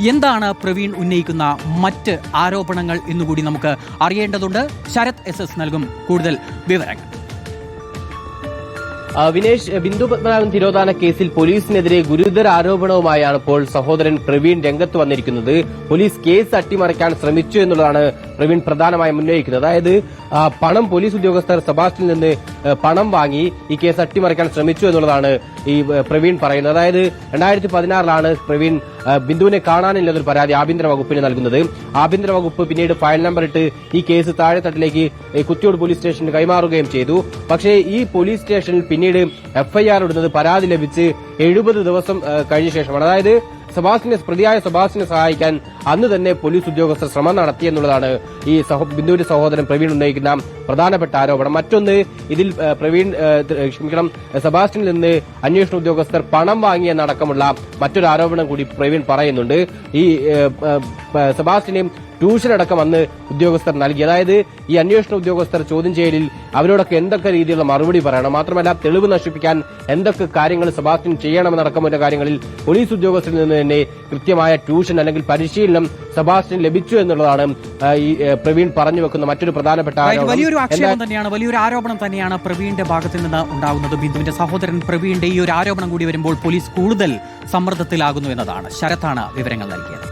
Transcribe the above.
എന്താണ് പ്രവീൺ ഉന്നയിക്കുന്ന മറ്റ് ആരോപണങ്ങൾ എന്നുകൂടി നമുക്ക് അറിയേണ്ടതുണ്ട്. ശരത് എസ് എസ് നൽകും കൂടുതൽ വിവരങ്ങൾ. വിനേഷ് ബിന്ദു പത്മനാഭൻ തിരോധാന കേസിൽ പോലീസിനെതിരെ ഗുരുതര ആരോപണവുമായാണ് ഇപ്പോൾ സഹോദരൻ പ്രവീൺ രംഗത്ത് വന്നിരിക്കുന്നത്. പോലീസ് കേസ് അട്ടിമറിക്കാൻ ശ്രമിച്ചു എന്നുള്ളതാണ് പ്രവീൺ പ്രധാനമായും ഉന്നയിക്കുന്നത്. അതായത് പണം പോലീസ് ഉദ്യോഗസ്ഥർ സെബാസ്റ്റിൽ നിന്ന് പണം വാങ്ങി ഈ കേസ് അട്ടിമറിക്കാൻ ശ്രമിച്ചു എന്നുള്ളതാണ് ഈ പ്രവീൺ പറയുന്നത്. അതായത് രണ്ടായിരത്തി പതിനാറിലാണ് പ്രവീൺ ബിന്ദുവിനെ കാണാനില്ലെന്നൊരു പരാതി ആഭ്യന്തര വകുപ്പിന് നൽകുന്നത്. ആഭ്യന്തര വകുപ്പ് പിന്നീട് ഫയൽ നമ്പർ ഇട്ട് ഈ കേസ് താഴെത്തട്ടിലേക്ക് കുത്തിയോട് പോലീസ് സ്റ്റേഷനിൽ കൈമാറുകയും ചെയ്തു. പക്ഷേ ഈ പോലീസ് സ്റ്റേഷനിൽ പിന്നീട് എഫ്ഐആർ ഇടുന്നത് പരാതി ലഭിച്ച് എഴുപത് ദിവസം കഴിഞ്ഞ ശേഷമാണ്. അതായത് സബാസിനെ പ്രതിയായ സബാസിനെ സഹായിക്കാൻ അന്ന് തന്നെ പോലീസ് ഉദ്യോഗസ്ഥർ ശ്രമം നടത്തിയെന്നുള്ളതാണ് ഈ ബിന്ദുവിന്റെ സഹോദരൻ പ്രവീൺ ഉന്നയിക്കുന്ന പ്രധാനപ്പെട്ട ആരോപണം. മറ്റൊന്ന് ഇതിൽ പ്രവീൺ ക്ഷമിക്കണം സെബാസ്റ്റ്യനിൽ നിന്ന് അന്വേഷണ ഉദ്യോഗസ്ഥർ പണം വാങ്ങിയെന്നടക്കമുള്ള മറ്റൊരു ആരോപണം കൂടി പ്രവീൺ പറയുന്നുണ്ട്. ഈ ആ, അടക്കം അന്ന് ഉദ്യോഗസ്ഥർ നൽകി. അതായത് ഈ അന്വേഷണ ഉദ്യോഗസ്ഥർ ചോദ്യം ചെയ്യലിൽ അവരോടൊക്കെ എന്തൊക്കെ രീതിയിലുള്ള മറുപടി പറയണം? മാത്രമല്ല തെളിവ് നശിപ്പിക്കാൻ എന്തൊക്കെ കാര്യങ്ങൾ സെബാസ്റ്റ്യൻ ചെയ്യണമെന്നടക്കമുള്ള കാര്യങ്ങളിൽ പോലീസ് ഉദ്യോഗസ്ഥരിൽ നിന്ന് തന്നെ കൃത്യമായ ട്യൂഷൻ അല്ലെങ്കിൽ പരിശീലനം സെബാസ്റ്റ്യൻ ലഭിച്ചു എന്നുള്ളതാണ് ഈ പ്രവീൺ പറഞ്ഞു വെക്കുന്ന മറ്റൊരു പ്രധാനപ്പെട്ട. വലിയൊരു ആക്ഷേപം തന്നെയാണ് വലിയൊരു ആരോപണം തന്നെയാണ് പ്രവീണിന്റെ ഭാഗത്ത് നിന്ന് ഉണ്ടാകുന്നത്. ബിന്ദുവിന്റെ സഹോദരൻ പ്രവീണിന്റെ ഈ ഒരു ആരോപണം കൂടി വരുമ്പോൾ പോലീസ് കൂടുതൽ സമ്മർദ്ദത്തിലാകുന്നു എന്നതാണ്. ശരത്താണ് വിവരങ്ങൾ നൽകിയത്.